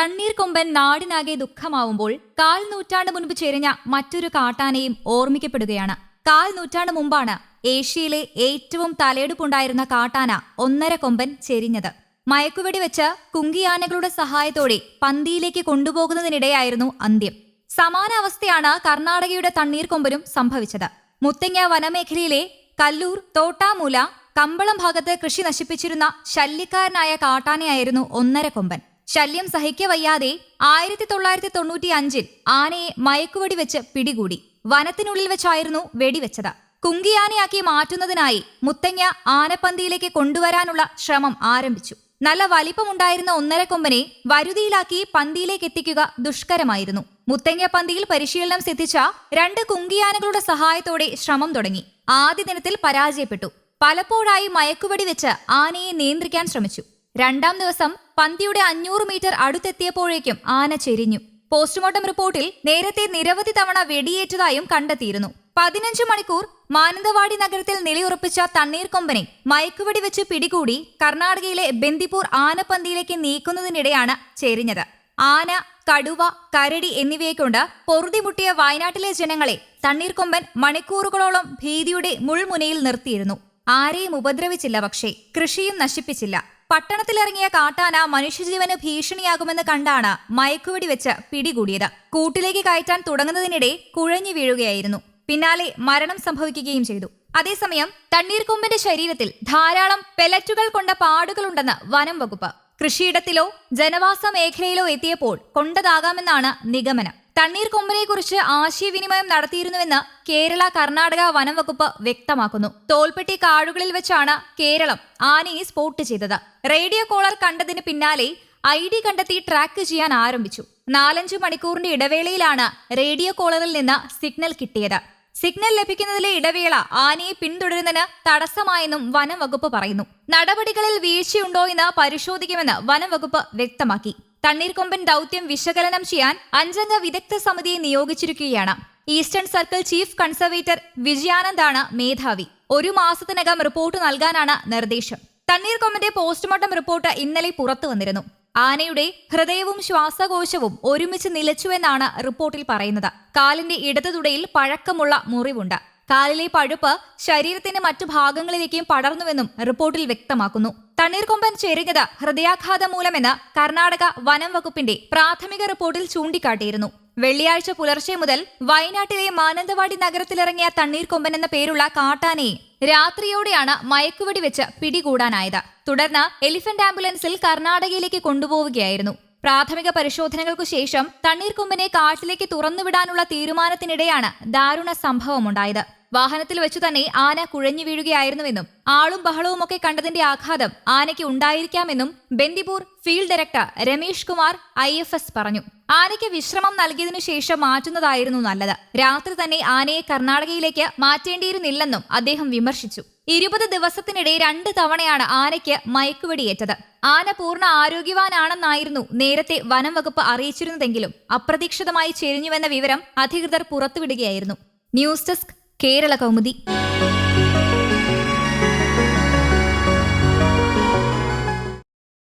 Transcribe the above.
തണ്ണീർക്കൊമ്പൻ നാടിനാകെ ദുഃഖമാവുമ്പോൾ കാൽ നൂറ്റാണ്ട് മുൻപ് ചെരിഞ്ഞ മറ്റൊരു കാട്ടാനയും ഓർമ്മിക്കപ്പെടുകയാണ്. കാൽ നൂറ്റാണ്ട് മുമ്പാണ് ഏഷ്യയിലെ ഏറ്റവും തലയെടുപ്പുണ്ടായിരുന്ന കാട്ടാന ഒന്നര കൊമ്പൻ ചെരിഞ്ഞത്. മയക്കുവെടി വെച്ച് കുങ്കിയാനകളുടെ സഹായത്തോടെ പന്തിയിലേക്ക് കൊണ്ടുപോകുന്നതിനിടെയായിരുന്നു അന്ത്യം. സമാന അവസ്ഥയാണ് കർണാടകയുടെ തണ്ണീർക്കൊമ്പനും സംഭവിച്ചത്. മുത്തങ്ങ വനമേഖലയിലെ കല്ലൂർ തോട്ടാമൂല കമ്പളം ഭാഗത്ത് കൃഷി നശിപ്പിച്ചിരുന്ന ശല്യക്കാരനായ കാട്ടാനയായിരുന്നു ഒന്നര കൊമ്പൻ. ശല്യം സഹിക്കവയ്യാതെ ആയിരത്തി തൊള്ളായിരത്തി തൊണ്ണൂറ്റി അഞ്ചിൽ ആനയെ മയക്കുവെടി വെച്ച് പിടികൂടി. വനത്തിനുള്ളിൽ വെച്ചായിരുന്നു വെടിവെച്ചത്. കുങ്കിയാനയാക്കി മാറ്റുന്നതിനായി മുത്തങ്ങ ആനപ്പന്തിയിലേക്ക് കൊണ്ടുവരാനുള്ള ശ്രമം ആരംഭിച്ചു. നല്ല വലിപ്പമുണ്ടായിരുന്ന ഒന്നര കൊമ്പനെ വരുതിയിലാക്കി പന്തിയിലേക്ക് എത്തിക്കുക ദുഷ്കരമായിരുന്നു. മുത്തങ്ങ പന്തിയിൽ പരിശീലനം സിദ്ധിച്ച രണ്ട് കുങ്കിയാനകളുടെ സഹായത്തോടെ ശ്രമം തുടങ്ങി. ആദ്യ ദിനത്തിൽ പരാജയപ്പെട്ടു. പലപ്പോഴായി മയക്കുവെടി വെച്ച് ആനയെ നിയന്ത്രിക്കാൻ ശ്രമിച്ചു. രണ്ടാം ദിവസം പന്തിയുടെ അഞ്ഞൂറ് മീറ്റർ അടുത്തെത്തിയപ്പോഴേക്കും ആന ചെരിഞ്ഞു. പോസ്റ്റ്മോർട്ടം റിപ്പോർട്ടിൽ നേരത്തെ നിരവധി തവണ വെടിയേറ്റതായും കണ്ടെത്തിയിരുന്നു. പതിനഞ്ച് മണിക്കൂർ മാനന്തവാടി നഗരത്തിൽ നിലയുറപ്പിച്ച തണ്ണീർക്കൊമ്പനെ മയക്കുവെടി വെച്ച് പിടികൂടി കർണാടകയിലെ ബന്ദിപ്പൂർ ആനപ്പന്തിയിലേക്ക് നീക്കുന്നതിനിടെയാണ് ചെരിഞ്ഞത്. ആന കടുവ കരടി എന്നിവയെ കൊണ്ട് പൊറുതിമുട്ടിയ വയനാട്ടിലെ ജനങ്ങളെ തണ്ണീർക്കൊമ്പൻ മണിക്കൂറുകളോളം ഭീതിയുടെ മുൾമുനയിൽ നിർത്തിയിരുന്നു. ആരെയും ഉപദ്രവിച്ചില്ല പക്ഷേ കൃഷിയും നശിപ്പിച്ചില്ല. പട്ടണത്തിലിറങ്ങിയ കാട്ടാന മനുഷ്യജീവന് ഭീഷണിയാകുമെന്ന് കണ്ടാണ് മയക്കുവെടി വെച്ച് പിടികൂടിയത്. കൂട്ടിലേക്ക് കയറ്റാൻ തുടങ്ങുന്നതിനിടെ കുഴഞ്ഞു വീഴുകയായിരുന്നു. പിന്നാലെ മരണം സംഭവിക്കുകയും ചെയ്തു. അതേസമയം തണ്ണീർക്കൊമ്പിന്റെ ശരീരത്തിൽ ധാരാളം പെലറ്റുകൾ കൊണ്ട പാടുകളുണ്ടെന്ന് വനം വകുപ്പ്. കൃഷിയിടത്തിലോ ജനവാസ മേഖലയിലോ എത്തിയപ്പോൾ കൊണ്ടതാകാമെന്നാണ് നിഗമനം. തണ്ണീർക്കൊമ്പനെ കുറിച്ച് ആശയവിനിമയം നടത്തിയിരുന്നുവെന്ന് കേരള കർണാടക വനംവകുപ്പ് വ്യക്തമാക്കുന്നു. തോൽപ്പെട്ടി കാടുകളിൽ വെച്ചാണ് കേരളം ആനയെ സ്പോട്ട് ചെയ്തത്. റേഡിയോ കോളർ കണ്ടതിന് പിന്നാലെ ഐ ഡി കണ്ടെത്തി ട്രാക്ക് ചെയ്യാൻ ആരംഭിച്ചു. നാലഞ്ചു മണിക്കൂറിന്റെ ഇടവേളയിലാണ് റേഡിയോ കോളറിൽ നിന്ന് സിഗ്നൽ കിട്ടിയത്. സിഗ്നൽ ലഭിക്കുന്നതിലെ ഇടവേള ആനയെ പിന്തുടരുന്നതിന് തടസ്സമായെന്നും വനംവകുപ്പ് പറയുന്നു. നടപടികളിൽ വീഴ്ചയുണ്ടോ എന്ന് പരിശോധിക്കുമെന്ന് വനംവകുപ്പ് വ്യക്തമാക്കി. തണ്ണീർക്കൊമ്പൻ ദൗത്യം വിശകലനം ചെയ്യാൻ അഞ്ചംഗ വിദഗ്ധ സമിതിയെ നിയോഗിച്ചിരിക്കുകയാണ്. ഈസ്റ്റേൺ സർക്കിൾ ചീഫ് കൺസർവേറ്റർ വിജയാനന്ദാണ് മേധാവി. ഒരു മാസത്തിനകം റിപ്പോർട്ട് നൽകാനാണ് നിർദ്ദേശം. തണ്ണീർക്കൊമ്പന്റെ പോസ്റ്റ്മോർട്ടം റിപ്പോർട്ട് ഇന്നലെ പുറത്തു വന്നിരുന്നു. ആനയുടെ ഹൃദയവും ശ്വാസകോശവും ഒരുമിച്ച് നിലച്ചുവെന്നാണ് റിപ്പോർട്ടിൽ പറയുന്നത്. കാലിന്റെ ഇടതുതുടയിൽ പഴക്കമുള്ള മുറിവുണ്ട്. കാലിലെ പഴുപ്പ് ശരീരത്തിന്റെ മറ്റു ഭാഗങ്ങളിലേക്കും പടർന്നുവെന്നും റിപ്പോർട്ടിൽ വ്യക്തമാക്കുന്നു. തണ്ണീർക്കൊമ്പൻ ചെരിഞ്ഞത് ഹൃദയാഘാതം മൂലമെന്ന് കർണാടക വനം വകുപ്പിന്റെ പ്രാഥമിക റിപ്പോർട്ടിൽ ചൂണ്ടിക്കാട്ടിയിരുന്നു. വെള്ളിയാഴ്ച പുലർച്ചെ മുതൽ വയനാട്ടിലെ മാനന്തവാടി നഗരത്തിലിറങ്ങിയ തണ്ണീർക്കൊമ്പൻ എന്ന പേരുള്ള കാട്ടാനയെ രാത്രിയോടെയാണ് മയക്കുവെടി വെച്ച് പിടികൂടാനായത്. തുടർന്ന് എലിഫന്റ് ആംബുലൻസിൽ കർണാടകയിലേക്ക് കൊണ്ടുപോവുകയായിരുന്നു. പ്രാഥമിക പരിശോധനകൾക്കു ശേഷം തണ്ണീർക്കൊമ്പനെ കാട്ടിലേക്ക് തുറന്നുവിടാനുള്ള തീരുമാനത്തിനിടെയാണ് ദാരുണ സംഭവമുണ്ടായത്. വാഹനത്തിൽ വെച്ചു തന്നെ ആന കുഴഞ്ഞു വീഴുകയായിരുന്നുവെന്നും ആളും ബഹളവുമൊക്കെ കണ്ടതിന്റെ ആഘാതം ആനയ്ക്ക് ഉണ്ടായിരിക്കാമെന്നും Bandipur field director Ramesh Kumar I പറഞ്ഞു. ആനയ്ക്ക് വിശ്രമം നൽകിയതിനു ശേഷം മാറ്റുന്നതായിരുന്നു നല്ലത്. രാത്രി തന്നെ ആനയെ കർണാടകയിലേക്ക് മാറ്റേണ്ടിയിരുന്നില്ലെന്നും അദ്ദേഹം വിമർശിച്ചു. ഇരുപത് ദിവസത്തിനിടെ രണ്ട് തവണയാണ് ആനയ്ക്ക് മയക്കുവെടിയേറ്റത്. ആന പൂർണ ആരോഗ്യവാനാണെന്നായിരുന്നു നേരത്തെ വനം വകുപ്പ് അറിയിച്ചിരുന്നതെങ്കിലും അപ്രതീക്ഷിതമായി ചെരിഞ്ഞുവെന്ന വിവരം അധികൃതർ പുറത്തുവിടുകയായിരുന്നു. News desk Kerala Kaumudi